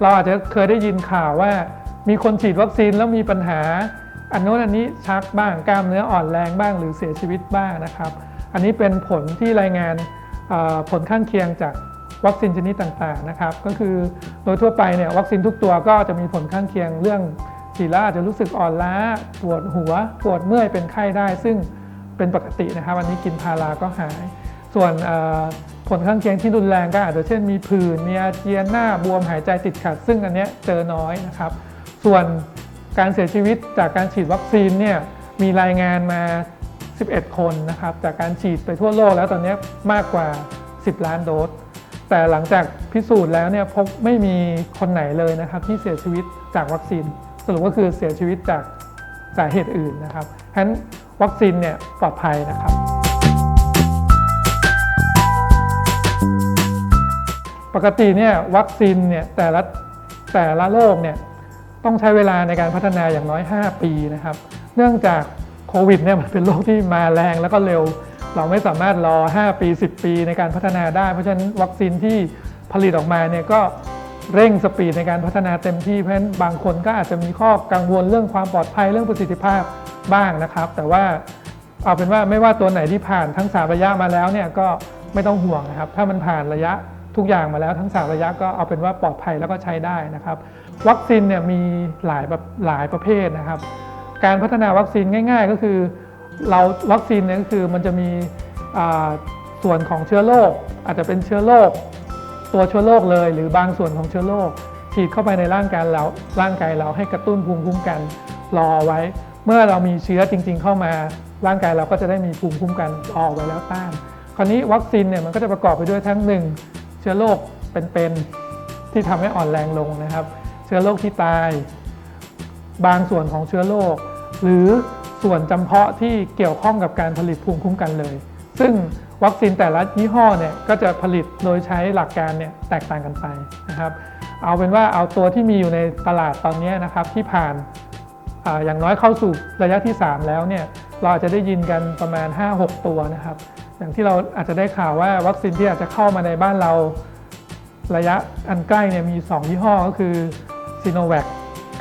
เราอาจจะเคยได้ยินข่าวว่า มีคนฉีดวัคซีนแล้วมีปัญหา อันโน้นอันนี้ชักบ้างกล้ามเนื้ออ่อนแรงบ้างหรือเสียชีวิตบ้างนะครับ อันนี้เป็นผลที่รายงานผลข้างเคียงจากวัคซีนชนิดต่างๆนะครับ ก็คือโดยทั่วไปเนี่ยวัคซีนทุกตัวก็จะมีผลข้างเคียงเรื่องฉีดแล้วอาจจะรู้สึกอ่อนล้าปวดหัวปวดเมื่อยเป็นไข้ได้ ซึ่งเป็นปกตินะครับ อันนี้กินพาราก็หาย ส่วน ผลข้างเคียงที่รุนแรงก็อาจจะเช่นมีผื่นมีอาเจียนหน้าบวมหายใจติดขัด ซึ่งอันนี้เจอน้อยนะครับ ส่วนการเสียชีวิตจากการฉีดวัคซีนเนี่ยมีรายงานมา 11 คนนะครับจากการฉีดไปทั่วโลกแล้วตอนนี้มากกว่า 10 ล้านโดส แต่หลังจากพิสูจน์แล้วเนี่ยพบไม่มีคนไหนเลยนะครับที่เสียชีวิตจากวัคซีน สรุปก็คือเสียชีวิตจากสาเหตุอื่นนะครับฉะนั้นวัคซีนเนี่ยปลอดภัยนะครับ กติเนี่ยวัคซีนเนี่ยแต่ละแต่ละโรคเนี่ยต้องใช้เวลาในการพัฒนาอย่างน้อย 5 ปีนะครับ เนื่องจากโควิดเนี่ยมันเป็นโรคที่มาแรงแล้วก็เร็ว เราไม่สามารถรอ 5 ปี 10 ปีในการพัฒนาได้ เพราะฉะนั้นวัคซีนที่ผลิตออกมาเนี่ยก็เร่งสปีดในการพัฒนาเต็มที่ เพราะฉะนั้นบางคนก็อาจจะมีข้อกังวลเรื่องความปลอดภัยเรื่องประสิทธิภาพบ้างนะครับ แต่ว่าเอาเป็นว่าไม่ว่าตัวไหนที่ผ่านทั้ง3ระยะมาแล้วเนี่ยก็ไม่ต้องห่วงนะครับ ถ้ามันผ่านระยะ ทุกอย่างมาแล้วทั้ง3ระยะก็เอาเป็นว่าปลอดภัยแล้วก็ใช้ได้นะครับ วัคซีนเนี่ยมีหลายแบบหลายประเภทนะครับ การพัฒนาวัคซีนง่าย ๆ ก็คือ เราวัคซีนเนี่ยก็คือมันจะมีส่วนของเชื้อโรคอาจจะเป็นเชื้อโรคตัวเชื้อโรคเลย หรือบางส่วนของเชื้อโรคฉีดเข้าไปในร่างกายเราร่างกายเราให้กระตุ้นภูมิคุ้มกันรอไว้ เมื่อเรามีเชื้อจริง ๆ เข้ามาร่างกายเราก็จะได้มีภูมิคุ้มกันออกไว้แล้วต้านคราวนี้วัคซีนเนี่ยมันก็จะประกอบไปด้วยทั้งหนึ่ง ชื้อโรคเป็นๆที่ทำให้อ่อนแรงลงนะครับ เชื้อโรคที่ตาย บางส่วนของเชื้อโรคหรือส่วนจำเพาะที่เกี่ยวข้องกับการผลิตภูมิคุ้มกันเลย ซึ่งวัคซีนแต่ละยี่ห้อเนี่ยก็จะผลิตโดยใช้หลักการเนี่ยแตกต่างกันไปนะครับ เอาเป็นว่าเอาตัวที่มีอยู่ในตลาดตอนนี้นะครับที่ผ่าน อย่างน้อยเข้าสู่ระยะที่ 3 แล้วเนี่ยเราอาจจะได้ยินกันประมาณ 5-6 ตัวนะครับ อย่างที่เราอาจจะได้ข่าวว่าวัคซีนที่อาจจะเข้ามาในบ้านเราระยะอันใกล้เนี่ยมี 2 ยี่ห้อก็คือซีโนแวค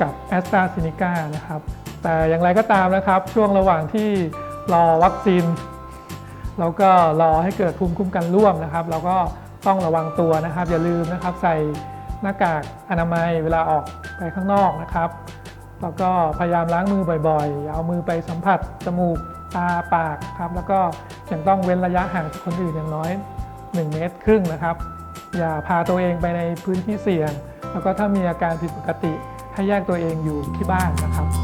กับ a s t r a z เซ e c a นะครับ แต่อย่างไรก็ตามนะครับ ช่วงระหว่างที่รอวัคซีนเราก็รอให้เกิดภูมิคุ้มกันร่วมนะครับ เราก็ต้องระวังตัวนะครับ อย่าลืมนะครับใส่หน้ากากอนามัยเวลาออกไปข้างนอกนะครับ แล้วก็พยายามล้างมือบ่อยๆ เอามือไปสัมผัสจมูกตาปากครับ แล้วก็ยังต้องเว้นระยะห่างจากคนอื่นอย่างน้อย 1 เมตรครึ่งนะครับ อย่าพาตัวเองไปในพื้นที่เสี่ยง แล้วก็ถ้ามีอาการผิดปกติให้แยกตัวเองอยู่ที่บ้านนะครับ